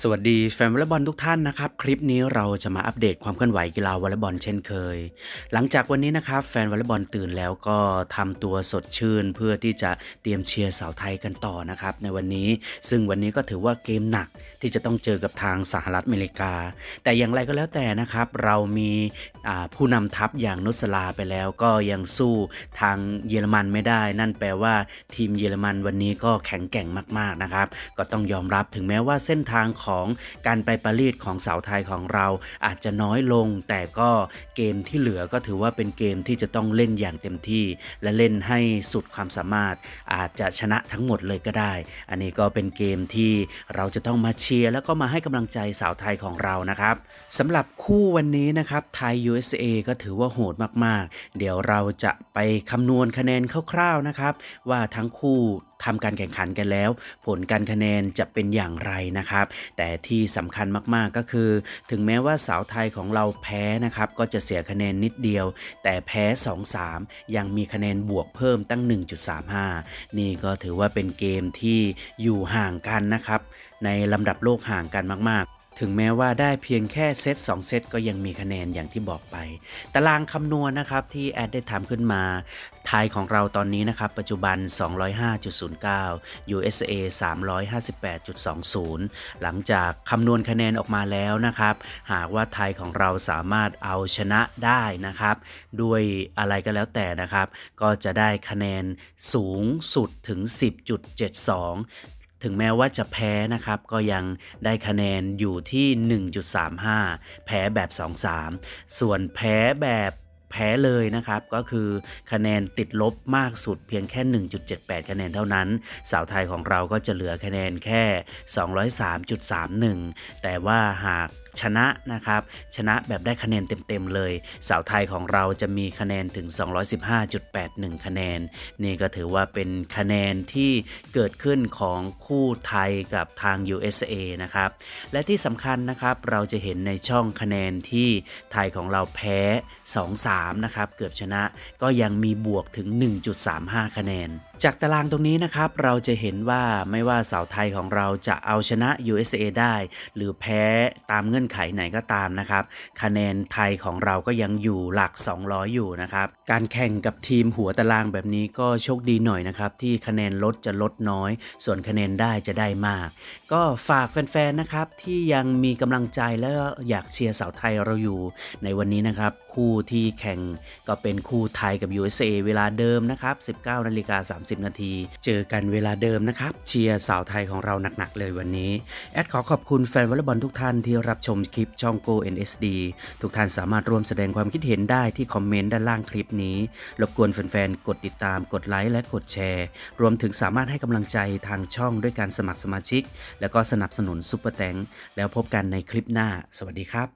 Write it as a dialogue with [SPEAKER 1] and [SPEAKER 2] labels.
[SPEAKER 1] สวัสดีแฟนวอลเลย์บอลทุกท่านนะครับ คลิปนี้เราจะมาอัปเดตความเคลื่อนไหวกีฬาวอลเลย์บอลเช่นเคย หลังจากวันนี้นะครับ แฟนวอลเลย์บอลตื่นแล้วก็ทำตัวสดชื่น เพื่อที่จะเตรียมเชียร์สาวไทยกันต่อนะครับในวันนี้ ซึ่งวันนี้ก็ถือว่าเกมหนักที่จะต้องเจอกับทางสหรัฐอเมริกา แต่อย่างไรก็แล้วแต่นะครับ เรามีผู้นำทัพอย่างนุสลาไปแล้วก็ยังสู้ทางเยอรมันไม่ได้ นั่นแปลว่าทีมเยอรมันวันนี้ก็แข็งแกร่งมากๆนะครับก็ต้องยอมรับถึงแม้ว่าเส้นทางของการไปปารีสของสาวไทยของเราอาจจะน้อยลง แต่ก็เกมที่เหลือก็ถือว่าเป็นเกมที่จะต้องเล่นอย่างเต็มที่ และเล่นให้สุดความสามารถ อาจจะชนะทั้งหมดเลยก็ได้ อันนี้ก็เป็นเกมที่เราจะต้องมาเชียร์แล้วก็มาให้กำลังใจสาวไทยของเรานะครับสำหรับคู่วันนี้นะครับไทย USA ก็ถือว่าโหดมากๆ เดี๋ยวเราจะไปคำนวณคะแนนคร่าวๆนะครับ ว่าทั้งคู่ทำการแข่งขันกันแล้ว ผลการคะแนนจะเป็นอย่างไรนะครับ แต่ที่สำคัญมากๆก็คือ ถึงแม้ว่าสาวไทยของเราแพ้นะครับก็จะเสียคะแนนนิดเดียว แต่แพ้ 2-3 ยังมีคะแนนบวกเพิ่มตั้ง 1.35 นี่ก็ถือว่าเป็นเกมที่อยู่ห่างกันนะครับ ในลำดับโลกห่างกันมากๆ ถึงแม้ว่าได้เพียงแค่เซต2เซตก็ยังมีคะแนนอย่างที่บอกไป ตารางคำนวณนะครับที่แอดได้ทำขึ้นมาไทยของเราตอนนี้นะครับ ปัจจุบัน 205.09 USA 358.20 หลังจากคำนวณคะแนนออกมาแล้วนะครับ หากว่าไทยของเราสามารถเอาชนะได้นะครับ ด้วยอะไรก็แล้วแต่นะครับ ก็จะได้คะแนนสูงสุดถึง 10.72 ถึงแม้ว่าจะแพ้นะครับก็ยังได้คะแนนอยู่ที่ 1.35 แพ้แบบ 2-3 ส่วนแพ้แบบ แพ้เลยนะครับ ก็คือคะแนนติดลบมากสุดเพียงแค่ 1.78 คะแนนเท่านั้น สาวไทยของเราก็จะเหลือคะแนนแค่ 203.31 แต่ว่าหากชนะนะครับ ชนะแบบได้คะแนนเต็มๆเลย สาวไทยของเราจะมีคะแนนถึง 215.81 คะแนน นี่ก็ถือว่าเป็นคะแนนที่เกิดขึ้นของคู่ไทยกับทาง USA นะครับ และที่สำคัญนะครับเราจะเห็นในช่องคะแนนที่ไทยของเราแพ้ 2-3นะครับ เกือบชนะก็ยังมีบวกถึง 1.35 คะแนน จากตารางตรงนี้นะครับ เราจะเห็นว่าไม่ว่าสาวไทยของเราจะเอาชนะ USA ได้ หรือแพ้ตามเงื่อนไขไหนก็ตามนะครับ คะแนนไทยของเราก็ยังอยู่หลัก 200 อยู่นะครับ การแข่งกับทีมหัวตารางแบบนี้ก็โชคดีหน่อยนะครับ ที่คะแนนลดจะลดน้อย ส่วนคะแนนได้จะได้มาก ก็ฝากแฟนๆนะครับที่ยังมีกำลังใจและอยากเชียร์สาวไทยเราอยู่ ในวันนี้นะครับคู่ที่แข่งก็เป็นคู่ไทยกับ USA เวลาเดิมนะครับ 19นาฬิกา30 นาที เจอกันเวลาเดิมนะครับ เชียร์สาวไทยของเราหนักๆเลยวันนี้ แอดขอขอบคุณแฟนวอลเลย์บอลทุกท่านที่รับชมคลิปช่อง Go NSD ทุกท่านสามารถร่วมแสดงความคิดเห็นได้ที่คอมเมนต์ด้านล่างคลิปนี้ รบกวนแฟนๆ กดติดตาม กดไลค์และกดแชร์ รวมถึงสามารถให้กำลังใจทางช่องด้วยการสมัครสมาชิก แล้วก็สนับสนุนซุปเปอร์แตงแล้วพบกันในคลิปหน้า สวัสดีครับ